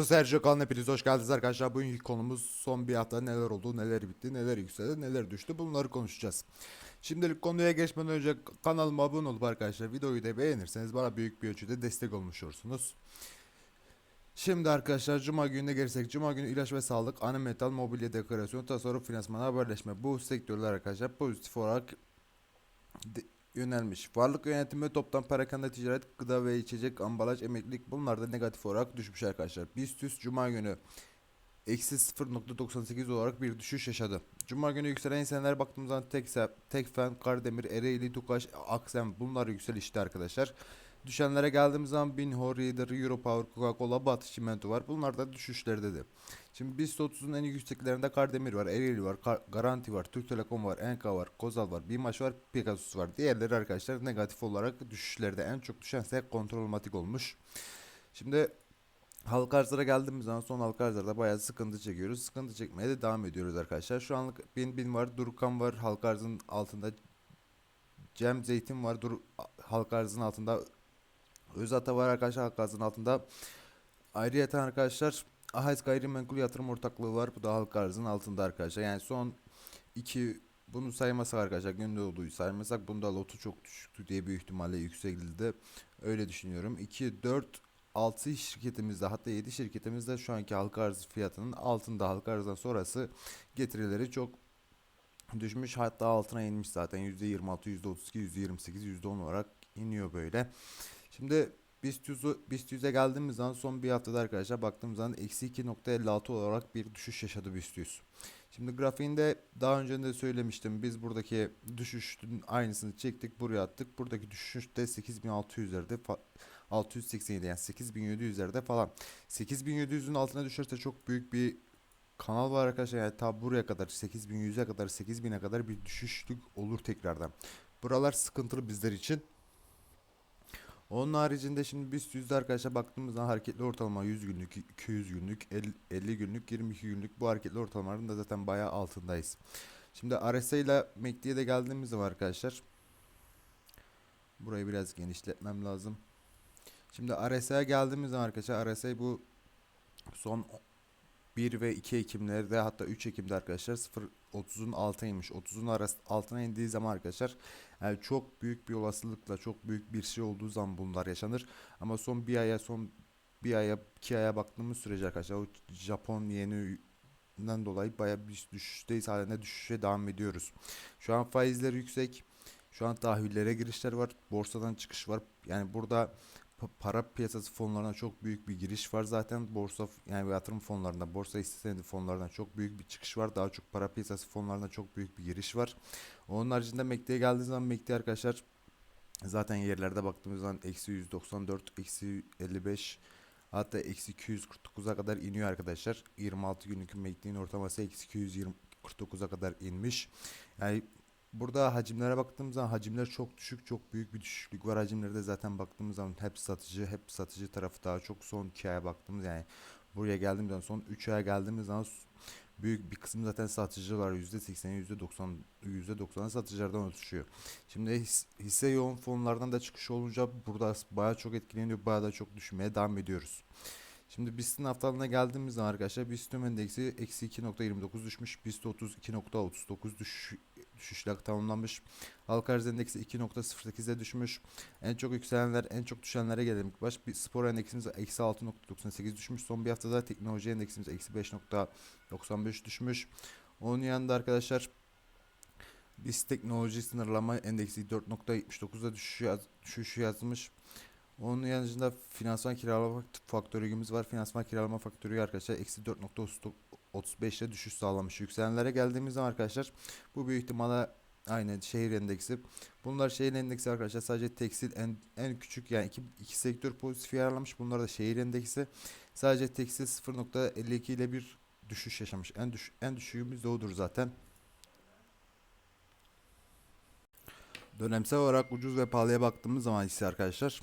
Moto Sergio kanalına hepiniz hoş geldiniz arkadaşlar. Bugünkü konumuz son bir hafta neler oldu, neler bitti, neler yükseldi, neler düştü bunları konuşacağız. Şimdilik konuya geçmeden önce kanalıma abone olup arkadaşlar videoyu da beğenirseniz bana büyük bir ölçüde destek olmuş olursunuz. Şimdi arkadaşlar Cuma gününe gelirsek Cuma günü ilaç ve sağlık, ana metal, mobilya, dekorasyon, tasarruf, finansman, haberleşme bu sektörler arkadaşlar pozitif olarak yönelmiş. Varlık yönetimi, toptan perakende ticaret, gıda ve içecek, ambalaj, emeklilik bunlar da negatif olarak düşmüş arkadaşlar. BIST Cuma günü eksi 0.98 olarak bir düşüş yaşadı. Cuma günü yükselen hisseler baktığımızda Teksa, Tekfen, Kardemir, Ereğli, Tukaş, Aksem bunlar yükselişti arkadaşlar. Düşenlere geldiğimiz zaman Binho, Reader, Europower, Coca-Cola, Batı Çimento var. Bunlar da düşüşlerdedir. Şimdi BIST 30'un en yükseklerinde Kardemir var, Ereğli var, Kar- Garanti var, Türk Telekom var, Enka var, Kozal var, Bimaş var, Pegasus var. Diğerleri arkadaşlar negatif olarak düşüşlerde en çok düşense kontrolmatik olmuş. Şimdi halka arzlara geldiğimiz zaman son halka arzlarda bayağı sıkıntı çekiyoruz. Sıkıntı çekmeye de devam ediyoruz arkadaşlar. Şu anlık bin bin var, Durkan var halka arzın altında. Cem Zeytin var, Dur halka arzın altında. Özata var arkadaşlar halka arzın altında. Ayrıyeten arkadaşlar Ahais Gayrimenkul Yatırım Ortaklığı var. Bu da halka arzın altında arkadaşlar. Yani son iki bunu saymasak arkadaşlar günde olduğu saymasak bunda lotu çok düşüktü diye bir ihtimalle yükseldi. Öyle düşünüyorum. 2, 4, 6 şirketimizde hatta 7 şirketimizde şu anki halka arz fiyatının altında halka arzdan sonrası getirileri çok düşmüş hatta altına inmiş zaten %26, %32, %28, %10 olarak iniyor böyle. Şimdi BIST 100'ü BIST 100'e geldiğimiz zaman son bir haftada arkadaşlar baktığımız zaman eksi 2.56 olarak bir düşüş yaşadı BIST 100. Şimdi grafiğinde daha önce de söylemiştim biz buradaki düşüşün aynısını çektik buraya attık. Buradaki düşüş de 8600'lerde fa- 687 yani 8700'lerde falan. 8700'ün altına düşerse çok büyük bir kanal var arkadaşlar. Yani ta buraya kadar 8100'e kadar 8000'e kadar bir düşüşlük olur tekrardan. Buralar sıkıntılı bizler için. Onun haricinde şimdi BIST yüzde arkadaşlar baktığımız zaman hareketli ortalama 100 günlük, 200 günlük, 50, 50 günlük, 22 günlük bu hareketli ortalamaların da zaten bayağı altındayız. Şimdi RSI ile MACD'ye de geldiğimiz zaman arkadaşlar burayı biraz genişletmem lazım. Şimdi RSI'ye geldiğimiz zaman arkadaşlar RSI bu son 1 ve 2 Ekimlerde hatta 3 Ekim'de arkadaşlar 0.30'un altına inmiş. 30'un arası altına indiği zaman arkadaşlar yani çok büyük bir olasılıkla çok büyük bir şey olduğu zaman bunlar yaşanır. Ama son bir aya son bir aya iki aya baktığımız sürece arkadaşlar o Japon yeninden dolayı bayağı bir düşüşteyiz halinde düşüşe devam ediyoruz. Şu an faizler yüksek. Şu an tahvillere girişler var. Borsadan çıkış var. Yani burada para piyasası fonlarına çok büyük bir giriş var zaten. Borsa yani yatırım fonlarında borsa hisse senedi fonlarından çok büyük bir çıkış var. Daha çok para piyasası fonlarına çok büyük bir giriş var. Onun haricinde MACD'ye geldiği zaman MACD arkadaşlar zaten yerlerde baktığımız zaman eksi 194 eksi 55 hatta eksi 249'a kadar iniyor arkadaşlar. 26 günlük MACD'nin ortalaması eksi 249'a kadar inmiş. Yani Burada hacimlere baktığımız zaman hacimler çok düşük, çok büyük bir düşüklük var. Hacimlerde zaten baktığımız zaman hep satıcı, hep satıcı tarafı daha çok son 2 aya baktığımız yani buraya geldiğimiz zaman son 3 aya geldiğimiz zaman büyük bir kısım zaten satıcılar %80'i %90 %90'ı satıcılardan oluşuyor. Şimdi his- hisse yoğun fonlardan da çıkış olunca burada bayağı çok etkileniyor, bayağı da çok düşmeye devam ediyoruz. Şimdi BIST'in haftalığına geldiğimiz zaman arkadaşlar BIST tüm endeksi eksi 2.29 düşmüş. BIST 30 2.39 düş, düşüşler tamamlanmış. Halka arz endeksi 2.08'e düşmüş. En çok yükselenler en çok düşenlere gelelim ilk baş. Bir spor endeksimiz eksi 6.98 düşmüş. Son bir haftada teknoloji endeksimiz eksi 5.95 düşmüş. Onun yanında arkadaşlar BIST teknoloji sınırlama endeksi 4.79'da düşüş, yaz, yazmış. Onun yanında finansman kiralama faktörümüz var. Finansman kiralama faktörü arkadaşlar eksi 4.39 35'te düşüş sağlamış. Yükselenlere geldiğimiz zaman arkadaşlar bu büyük ihtimalle Aynen şehir endeksi. Bunlar şehir endeksi arkadaşlar sadece tekstil en, en küçük yani iki, iki sektör pozitif yararlamış. Bunlar da şehir endeksi. Sadece tekstil 0.52 ile bir düşüş yaşamış. En, düş, en düşüğümüz de odur zaten. Dönemsel olarak ucuz ve pahalıya baktığımız zaman ise arkadaşlar.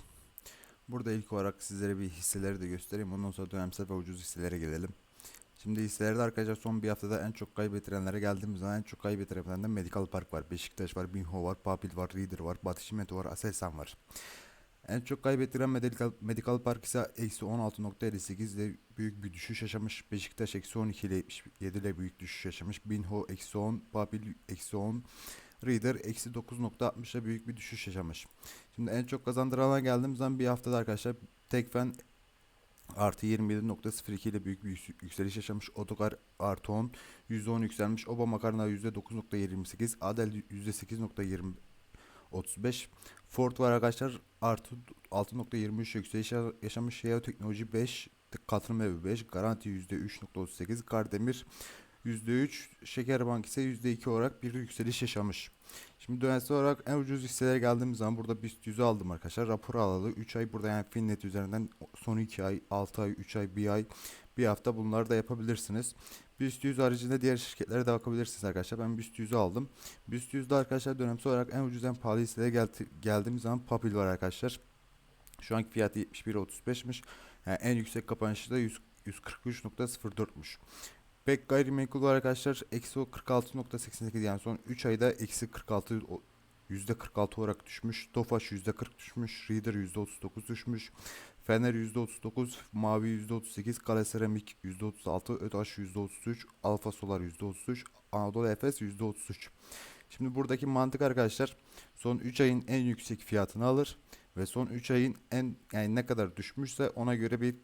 Burada ilk olarak sizlere bir hisseleri de göstereyim. Ondan sonra dönemsel ve ucuz hisselere gelelim. Şimdi hisselerde arkadaşlar son bir haftada en çok kaybettirenlere geldiğimiz zaman en çok kaybettirenlerden Medical Park var, Beşiktaş var, Binho var, Pabil var, Reader var, Batı Çimento var, Aselsan var. En çok kaybettiren Medical, Medical Park ise eksi 16.58 ile büyük bir düşüş yaşamış. Beşiktaş eksi 12 ile 77 ile büyük düşüş yaşamış. Binho eksi 10, Babil eksi 10, Reader eksi 9.60 ile büyük bir düşüş yaşamış. Şimdi en çok kazandırana geldiğimiz zaman bir haftada arkadaşlar Tekfen artı 27.02 ile büyük bir yüks- yükseliş yaşamış. Otogar artı 10, %10 yükselmiş. Oba makarna %9.28, Adel %8.20 35. Ford var arkadaşlar artı 6.23 yükseliş ya- yaşamış. Yeo Teknoloji 5, Katılım Evi 5, Garanti %3.38, Kardemir %3, Şekerbank ise %2 olarak bir yükseliş yaşamış. Şimdi dönemsel olarak en ucuz hisselere geldiğimiz zaman burada BIST 100'ü aldım arkadaşlar. Raporu alalı 3 ay burada yani Finnet üzerinden son 2 ay, 6 ay, 3 ay, 1 ay, bir hafta bunları da yapabilirsiniz. BIST 100 haricinde diğer şirketlere de bakabilirsiniz arkadaşlar. Ben BIST 100'ü aldım. BIST 100'de arkadaşlar dönemsel olarak en ucuz en pahalı hisselere geldi, geldiğimiz zaman Papil var arkadaşlar. Şu anki fiyatı 71.35'miş. Yani en yüksek kapanışı da 100 143.04'müş. Pek gayrimenkul arkadaşlar. Eksi o 46.88 yani son 3 ayda eksi 46 o- %46 olarak düşmüş. Tofaş %40 düşmüş. Reader %39 düşmüş. Fener %39, Mavi %38, Kale Seramik %36, Ötaş %33, Alfa Solar %33, Anadolu Efes %33. Şimdi buradaki mantık arkadaşlar son 3 ayın en yüksek fiyatını alır ve son 3 ayın en yani ne kadar düşmüşse ona göre bir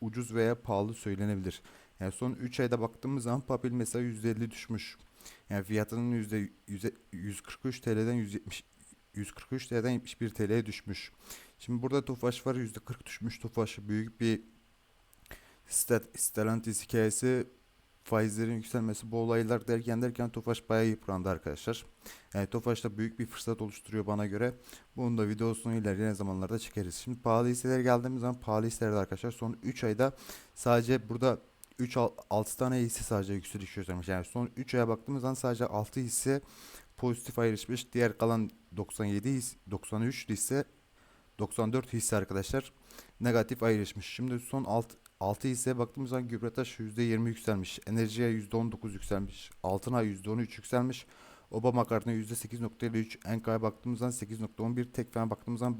ucuz veya pahalı söylenebilir. Yani son 3 ayda baktığımız zaman Papil mesela %50 düşmüş. Yani fiyatının yüzde yüze- 143 TL'den 170 143 TL'den 71 TL'ye düşmüş. Şimdi burada Tofaş var %40 düşmüş Tofaş büyük bir Stellantis hikayesi faizlerin yükselmesi bu olaylar derken derken Tofaş bayağı yıprandı arkadaşlar. Yani Tofaş da büyük bir fırsat oluşturuyor bana göre. Bunun da videosunu ilerleyen zamanlarda çekeriz. Şimdi pahalı hisselere geldiğimiz zaman pahalı hisselerde arkadaşlar son 3 ayda sadece burada 3 6 tane hisse sadece yükseliş göstermiş. Yani son 3 aya baktığımız zaman sadece 6 hisse pozitif ayrışmış. Diğer kalan 97 hisse, 93 hisse 94 hisse arkadaşlar negatif ayrışmış. Şimdi son 6 6 hisseye baktığımız zaman Gübretaş %20 yükselmiş. Enerjiye %19 yükselmiş. Altına %13 yükselmiş. Oba makarna %8.53. Enka'ya baktığımız zaman 8.11. Tekfen baktığımız zaman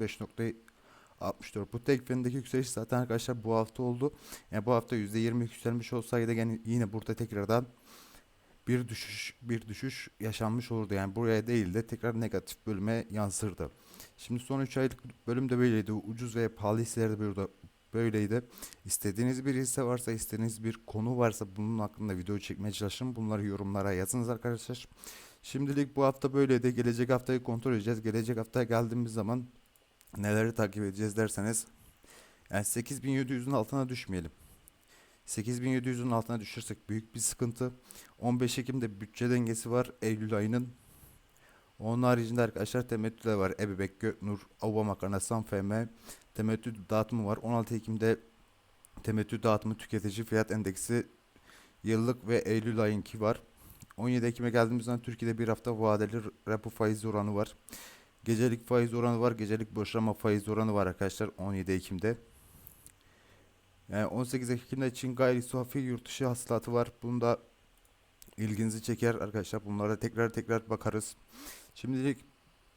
5.64. Bu Tekfen'deki yükseliş zaten arkadaşlar bu hafta oldu. Yani bu hafta %20 yükselmiş olsaydı yani yine burada tekrardan bir düşüş bir düşüş yaşanmış olurdu. Yani buraya değil de tekrar negatif bölüme yansırdı. Şimdi son 3 aylık bölüm de böyleydi. Ucuz ve pahalı hisseler de burada böyleydi. İstediğiniz bir hisse varsa, istediğiniz bir konu varsa bunun hakkında video çekmeye çalışın. Bunları yorumlara yazınız arkadaşlar. Şimdilik bu hafta böyleydi. Gelecek haftayı kontrol edeceğiz. Gelecek haftaya geldiğimiz zaman neleri takip edeceğiz derseniz yani 8700'ün altına düşmeyelim. 8700'ün altına düşürsek büyük bir sıkıntı. 15 Ekim'de bütçe dengesi var Eylül ayının. Onun haricinde arkadaşlar temettü de var. Ebebek, Göknur, Avva Makarna, Sanfm, temettü dağıtımı var. 16 Ekim'de temettü dağıtımı tüketici fiyat endeksi yıllık ve Eylül ayınki var. 17 Ekim'e geldiğimiz zaman Türkiye'de bir hafta vadeli repo faiz oranı var. Gecelik faiz oranı var. Gecelik boşlama faiz oranı var arkadaşlar 17 Ekim'de. Yani 18 Ekim'de Çin gayri safi yurt dışı hasılatı var. Bunda ilginizi çeker arkadaşlar. Bunlara tekrar tekrar bakarız. Şimdilik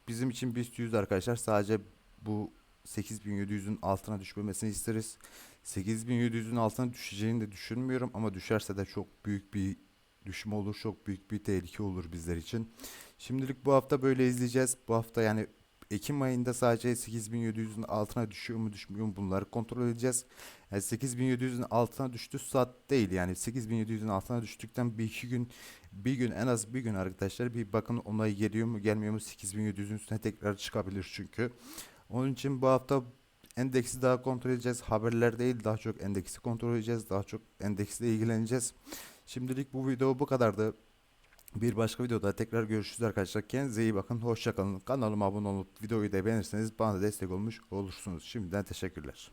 bizim için BIST 100 arkadaşlar. Sadece bu 8700'ün altına düşmemesini isteriz. 8700'ün altına düşeceğini de düşünmüyorum ama düşerse de çok büyük bir düşme olur. Çok büyük bir tehlike olur bizler için. Şimdilik bu hafta böyle izleyeceğiz. Bu hafta yani Ekim ayında sadece 8700'ün altına düşüyor mu düşmüyor mu bunları kontrol edeceğiz. Yani 8700'ün altına düştü saat değil yani 8700'ün altına düştükten bir iki gün bir gün en az bir gün arkadaşlar bir bakın onay geliyor mu gelmiyor mu 8700'ün üstüne tekrar çıkabilir çünkü. Onun için bu hafta endeksi daha kontrol edeceğiz. Haberler değil daha çok endeksi kontrol edeceğiz. Daha çok endeksle ilgileneceğiz. Şimdilik bu video bu kadardı. Bir başka videoda tekrar görüşürüz arkadaşlar. Kendinize iyi bakın. Hoşçakalın. Kanalıma abone olup videoyu da beğenirseniz bana destek olmuş olursunuz. Şimdiden teşekkürler.